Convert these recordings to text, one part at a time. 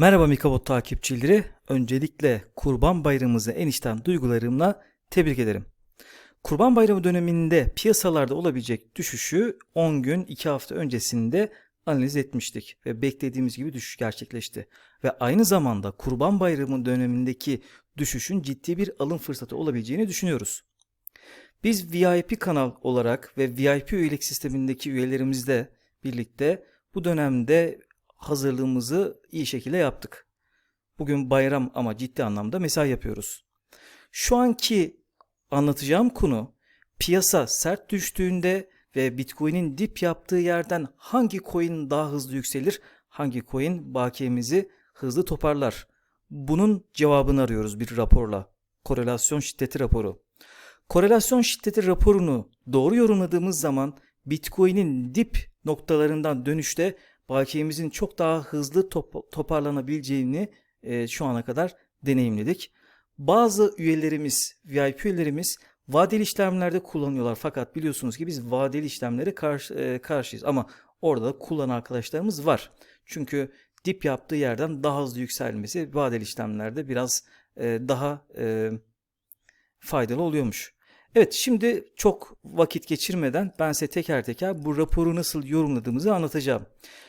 Merhaba Mikabot takipçileri. Öncelikle Kurban Bayramımızı en içten duygularımla tebrik ederim. Kurban Bayramı döneminde piyasalarda olabilecek düşüşü 10 gün 2 hafta öncesinde analiz etmiştik ve beklediğimiz gibi düşüş gerçekleşti. Ve aynı zamanda Kurban Bayramı dönemindeki düşüşün ciddi bir alım fırsatı olabileceğini düşünüyoruz. Biz VIP kanal olarak ve VIP üyelik sistemindeki üyelerimizle birlikte bu dönemde hazırlığımızı iyi şekilde yaptık. Bugün bayram ama ciddi anlamda mesai yapıyoruz. Şu anki anlatacağım konu piyasa sert düştüğünde ve Bitcoin'in dip yaptığı yerden hangi coin daha hızlı yükselir, hangi coin bakiyemizi hızlı toparlar. Bunun cevabını arıyoruz bir raporla. Korelasyon şiddeti raporu. Korelasyon şiddeti raporunu doğru yorumladığımız zaman Bitcoin'in dip noktalarından dönüşte bakiyemizin çok daha hızlı top- toparlanabileceğini e, şu ana kadar deneyimledik. Bazı üyelerimiz, VIP üyelerimiz vadeli işlemlerde kullanıyorlar. Fakat biliyorsunuz ki biz vadeli işlemlere karşı, e, karşıyız. Ama orada da kullanan arkadaşlarımız var. Çünkü dip yaptığı yerden daha hızlı yükselmesi vadeli işlemlerde biraz e, daha e, faydalı oluyormuş. Evet şimdi çok vakit geçirmeden ben size teker teker bu raporu nasıl yorumladığımızı anlatacağım.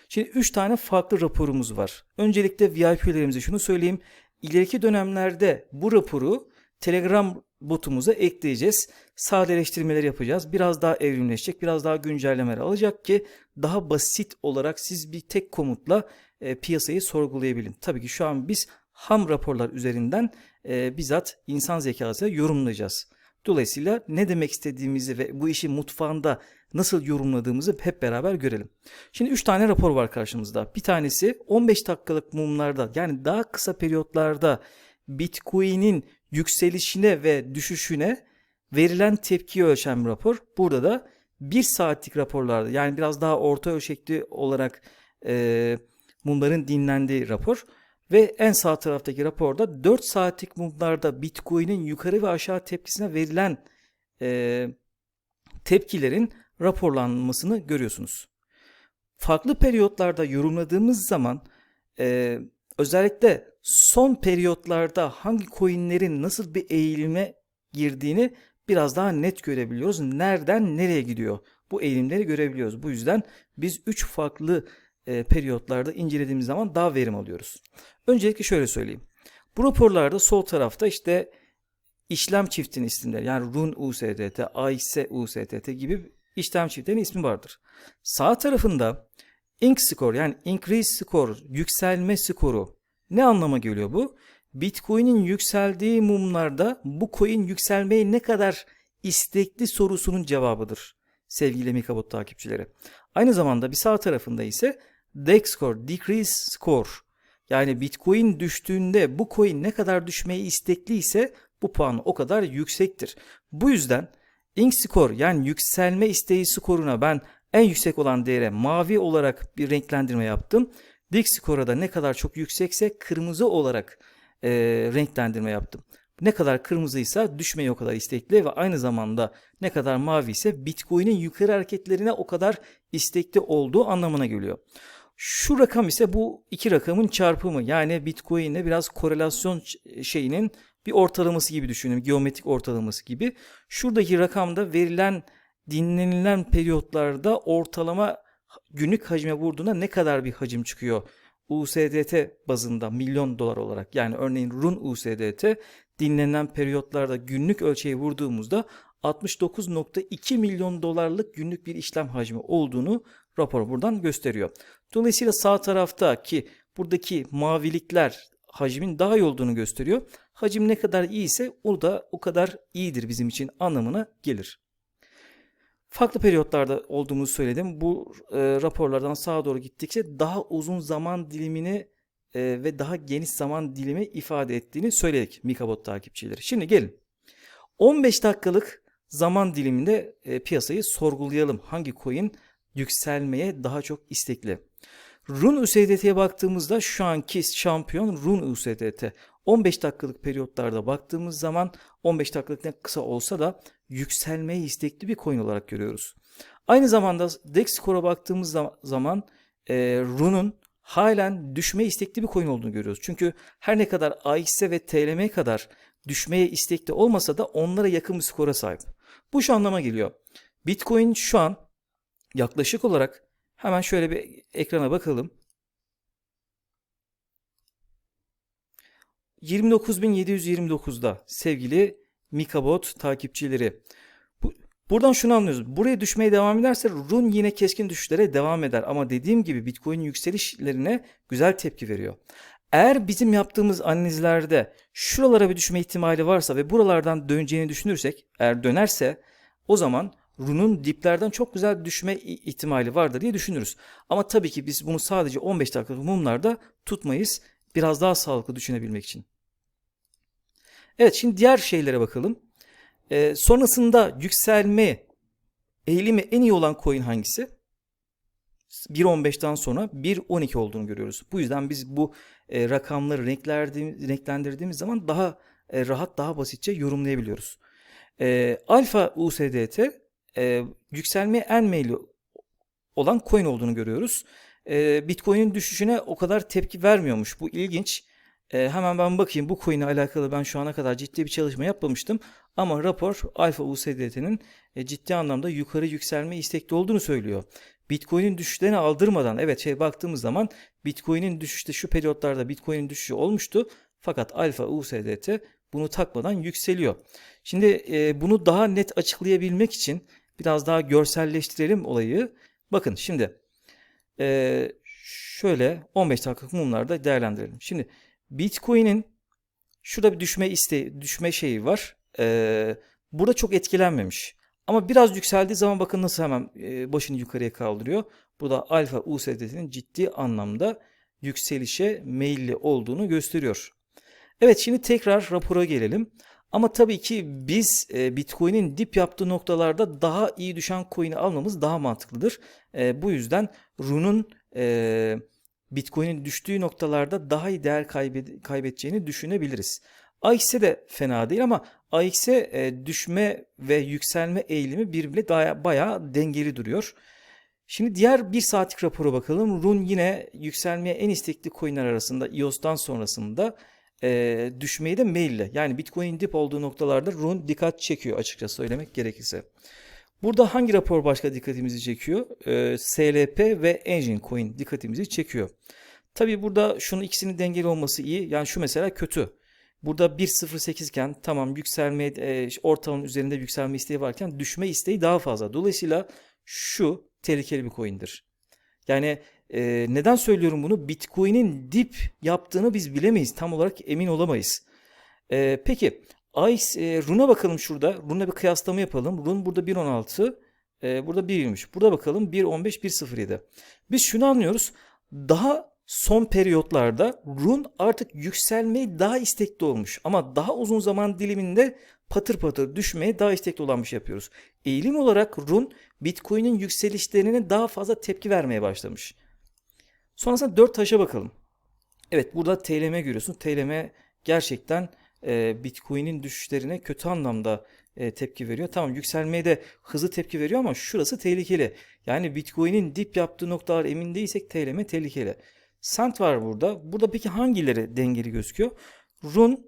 Şimdi 3 tane farklı raporumuz var. Öncelikle VIP'lerimize şunu söyleyeyim. İleriki dönemlerde bu raporu Telegram botumuza ekleyeceğiz. Sadeleştirmeler yapacağız. Biraz daha evrimleşecek, biraz daha güncellemeler alacak ki daha basit olarak siz bir tek komutla e, piyasayı sorgulayabilin. Tabii ki şu an biz ham raporlar üzerinden e, bizzat insan zekasıyla yorumlayacağız. Dolayısıyla ne demek istediğimizi ve bu işi mutfağında nasıl yorumladığımızı hep beraber görelim. Şimdi 3 tane rapor var karşımızda. Bir tanesi 15 dakikalık mumlarda yani daha kısa periyotlarda Bitcoin'in yükselişine ve düşüşüne verilen tepkiyi ölçen bir rapor. Burada da 1 saatlik raporlarda yani biraz daha orta ölçekli olarak e, mumların dinlendiği rapor. Ve en sağ taraftaki raporda 4 saatlik mumlarda Bitcoin'in yukarı ve aşağı tepkisine verilen e, tepkilerin raporlanmasını görüyorsunuz. Farklı periyotlarda yorumladığımız zaman e, özellikle son periyotlarda hangi coinlerin nasıl bir eğilime girdiğini biraz daha net görebiliyoruz. Nereden nereye gidiyor? Bu eğilimleri görebiliyoruz. Bu yüzden biz 3 farklı e, periyotlarda incelediğimiz zaman daha verim alıyoruz. Öncelikle şöyle söyleyeyim. Bu raporlarda sol tarafta işte işlem çiftinin isimleri yani Run USDT, AIS USDT gibi işlem çiftlerinin ismi vardır. Sağ tarafında Ink score yani increase score, yükselme skoru ne anlama geliyor bu? Bitcoin'in yükseldiği mumlarda bu coin yükselmeye ne kadar istekli sorusunun cevabıdır sevgili Mikabot takipçileri. Aynı zamanda bir sağ tarafında ise DEX score, decrease score. Yani Bitcoin düştüğünde bu coin ne kadar düşmeyi istekli ise bu puan o kadar yüksektir. Bu yüzden Ink score yani yükselme isteği skoruna ben en yüksek olan değere mavi olarak bir renklendirme yaptım. Dik skora da ne kadar çok yüksekse kırmızı olarak e, renklendirme yaptım. Ne kadar kırmızıysa düşmeye o kadar istekli ve aynı zamanda ne kadar mavi ise Bitcoin'in yukarı hareketlerine o kadar istekli olduğu anlamına geliyor. Şu rakam ise bu iki rakamın çarpımı yani Bitcoin ile biraz korelasyon şeyinin bir ortalaması gibi düşünün. Geometrik ortalaması gibi. Şuradaki rakamda verilen dinlenilen periyotlarda ortalama günlük hacme vurduğunda ne kadar bir hacim çıkıyor? USDT bazında milyon dolar olarak yani örneğin RUN USDT dinlenen periyotlarda günlük ölçeği vurduğumuzda 69.2 milyon dolarlık günlük bir işlem hacmi olduğunu rapor buradan gösteriyor. Dolayısıyla sağ tarafta ki buradaki mavilikler hacmin daha iyi olduğunu gösteriyor. Hacim ne kadar iyi ise o da o kadar iyidir bizim için anlamına gelir. Farklı periyotlarda olduğumuzu söyledim. Bu e, raporlardan sağa doğru gittikçe daha uzun zaman dilimini e, ve daha geniş zaman dilimi ifade ettiğini söyledik Mikabot takipçileri. Şimdi gelin 15 dakikalık zaman diliminde e, piyasayı sorgulayalım. Hangi coin yükselmeye daha çok istekli? Run USDT'ye baktığımızda şu anki şampiyon Run USDT. 15 dakikalık periyotlarda baktığımız zaman 15 dakikalık ne kısa olsa da yükselmeye istekli bir coin olarak görüyoruz. Aynı zamanda DEX Score'a baktığımız zaman e, Run'un halen düşme istekli bir coin olduğunu görüyoruz. Çünkü her ne kadar AXS ve TLM kadar düşmeye istekli olmasa da onlara yakın bir skora sahip. Bu şu anlama geliyor. Bitcoin şu an yaklaşık olarak hemen şöyle bir ekrana bakalım. 29.729'da sevgili Mikabot takipçileri. Bu, buradan şunu anlıyoruz. Buraya düşmeye devam ederse Run yine keskin düşüşlere devam eder. Ama dediğim gibi Bitcoin yükselişlerine güzel tepki veriyor. Eğer bizim yaptığımız analizlerde şuralara bir düşme ihtimali varsa ve buralardan döneceğini düşünürsek, eğer dönerse o zaman Run'un diplerden çok güzel düşme ihtimali vardır diye düşünürüz. Ama tabii ki biz bunu sadece 15 dakikalık mumlarda tutmayız. Biraz daha sağlıklı düşünebilmek için. Evet şimdi diğer şeylere bakalım. Ee, sonrasında yükselme eğilimi en iyi olan coin hangisi? 1.15'ten sonra 1.12 olduğunu görüyoruz. Bu yüzden biz bu e, rakamları renklendirdiğimiz zaman daha e, rahat, daha basitçe yorumlayabiliyoruz. E, Alfa USDT e, yükselmeye en meyilli olan coin olduğunu görüyoruz. E, Bitcoin'in düşüşüne o kadar tepki vermiyormuş. Bu ilginç. E, hemen ben bakayım bu coin'e alakalı ben şu ana kadar ciddi bir çalışma yapmamıştım. Ama rapor Alfa USDT'nin e, ciddi anlamda yukarı yükselme istekli olduğunu söylüyor. Bitcoin'in düşüşlerini aldırmadan evet şey baktığımız zaman Bitcoin'in düşüşte şu periyotlarda Bitcoin'in düşüşü olmuştu. Fakat Alfa USDT bunu takmadan yükseliyor. Şimdi e, bunu daha net açıklayabilmek için biraz daha görselleştirelim olayı. Bakın şimdi e, şöyle 15 dakikalık mumlarda değerlendirelim. Şimdi Bitcoin'in şurada bir düşme iste düşme şeyi var. E, burada çok etkilenmemiş. Ama biraz yükseldiği zaman bakın nasıl hemen e, başını yukarıya kaldırıyor. Burada alfa USDT'nin ciddi anlamda yükselişe meyilli olduğunu gösteriyor. Evet şimdi tekrar rapora gelelim. Ama tabii ki biz e, Bitcoin'in dip yaptığı noktalarda daha iyi düşen coin'i almamız daha mantıklıdır. E, bu yüzden Run'un e, Bitcoin'in düştüğü noktalarda daha iyi değer kaybed- kaybedeceğini düşünebiliriz. AX'e de fena değil ama AX'e e, düşme ve yükselme eğilimi birbirine bayağı dengeli duruyor. Şimdi diğer bir saatlik rapora bakalım. Run yine yükselmeye en istekli coinler arasında EOS'tan sonrasında e, düşmeyi de meyilli. Yani Bitcoin dip olduğu noktalarda Run dikkat çekiyor açıkça söylemek gerekirse. Burada hangi rapor başka dikkatimizi çekiyor? E, SLP ve Engine Coin dikkatimizi çekiyor. Tabi burada şunun ikisinin dengeli olması iyi. Yani şu mesela kötü. Burada 1.08 iken tamam yükselme e, ortalamanın üzerinde yükselme isteği varken düşme isteği daha fazla. Dolayısıyla şu tehlikeli bir coin'dir. Yani e, neden söylüyorum bunu? Bitcoin'in dip yaptığını biz bilemeyiz. Tam olarak emin olamayız. E, peki ICE, e, Run'a bakalım şurada. Run'la bir kıyaslama yapalım. Run burada 1.16. E, burada 1.23. Burada bakalım 1.15, 1.07. Biz şunu anlıyoruz. Daha son periyotlarda Run artık yükselmeyi daha istekli olmuş. Ama daha uzun zaman diliminde patır patır düşmeye daha istekli olan bir şey yapıyoruz. Eğilim olarak Run Bitcoin'in yükselişlerine daha fazla tepki vermeye başlamış. Sonrasında 4 taşa bakalım. Evet burada TLM görüyorsun. TLM gerçekten e, Bitcoin'in düşüşlerine kötü anlamda e, tepki veriyor. Tamam yükselmeye de hızlı tepki veriyor ama şurası tehlikeli. Yani Bitcoin'in dip yaptığı noktalar emin değilsek TLM tehlikeli. Sant var burada. Burada peki hangileri dengeli gözüküyor? Run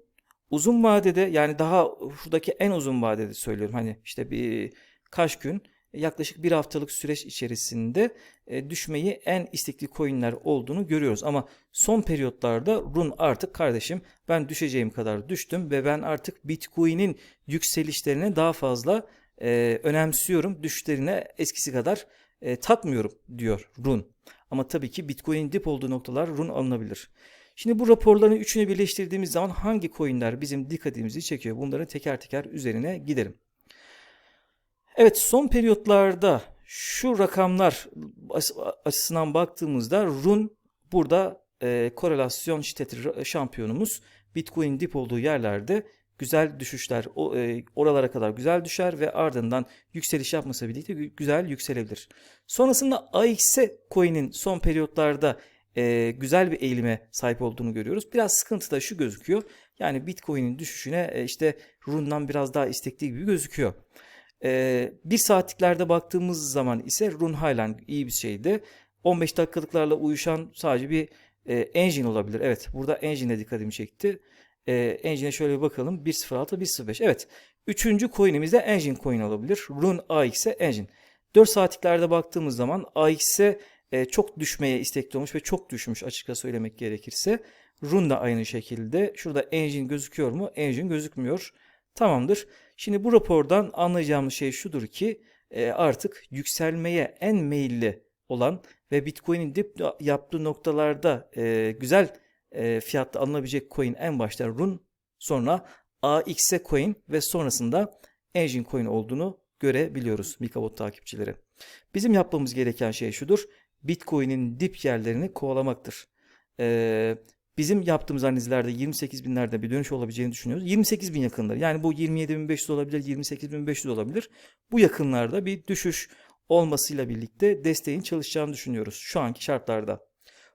uzun vadede yani daha şuradaki en uzun vadede söylüyorum. Hani işte bir kaç gün yaklaşık bir haftalık süreç içerisinde e, düşmeyi en istekli coinler olduğunu görüyoruz. Ama son periyotlarda Run artık kardeşim ben düşeceğim kadar düştüm ve ben artık Bitcoin'in yükselişlerine daha fazla e, önemsiyorum. Düşüşlerine eskisi kadar e, takmıyorum diyor Run. Ama tabii ki Bitcoin'in dip olduğu noktalar Run alınabilir. Şimdi bu raporların üçünü birleştirdiğimiz zaman hangi coinler bizim dikkatimizi çekiyor? Bunların teker teker üzerine gidelim. Evet son periyotlarda şu rakamlar açısından baktığımızda Run burada e, korelasyon şiddeti şampiyonumuz Bitcoin dip olduğu yerlerde güzel düşüşler o, e, oralara kadar güzel düşer ve ardından yükseliş yapmasa birlikte güzel yükselebilir. Sonrasında AXE coin'in son periyotlarda e, güzel bir eğilime sahip olduğunu görüyoruz. Biraz sıkıntı da şu gözüküyor. Yani Bitcoin'in düşüşüne e, işte Run'dan biraz daha istekli gibi gözüküyor. E, bir saatliklerde baktığımız zaman ise Run halen iyi bir şeydi. 15 dakikalıklarla uyuşan sadece bir e, engine olabilir. Evet burada engine'e dikkatimi çekti. E, engine'e şöyle bir bakalım. 1.06 1.05. Evet. Üçüncü coin'imiz de engine coin olabilir. Rune AX'e engine. 4 saatliklerde baktığımız zaman AX'e e, çok düşmeye istekli olmuş ve çok düşmüş açıkça söylemek gerekirse. Rune da aynı şekilde. Şurada engine gözüküyor mu? Engine gözükmüyor. Tamamdır. Şimdi bu rapordan anlayacağımız şey şudur ki e, artık yükselmeye en meyilli olan ve Bitcoin'in dip yaptığı noktalarda e, güzel e, fiyatta alınabilecek coin en başta Rune sonra AXE coin ve sonrasında Engine coin olduğunu görebiliyoruz Mikabot takipçileri. Bizim yapmamız gereken şey şudur. Bitcoin'in dip yerlerini kovalamaktır. Bizim yaptığımız analizlerde 28 binlerde bir dönüş olabileceğini düşünüyoruz. 28 bin yakınları. Yani bu 27.500 olabilir, 28.500 olabilir. Bu yakınlarda bir düşüş olmasıyla birlikte desteğin çalışacağını düşünüyoruz şu anki şartlarda.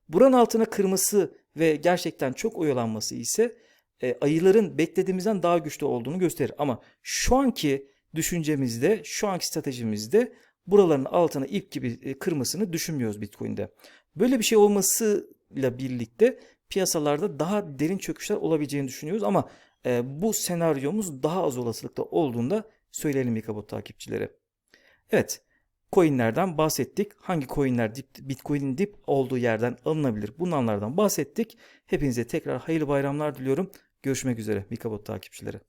Buranın altına kırması ve gerçekten çok oyalanması ise e, ayıların beklediğimizden daha güçlü olduğunu gösterir. Ama şu anki düşüncemizde, şu anki stratejimizde buraların altına ip gibi e, kırmasını düşünmüyoruz Bitcoin'de. Böyle bir şey olmasıyla birlikte piyasalarda daha derin çöküşler olabileceğini düşünüyoruz ama e, bu senaryomuz daha az olasılıkta olduğunda söyleyelim Mikabot takipçileri. Evet, coinlerden bahsettik. Hangi coinler dip, Bitcoin'in dip olduğu yerden alınabilir? Bunlardan bahsettik. Hepinize tekrar hayırlı bayramlar diliyorum. Görüşmek üzere Mikabot takipçileri.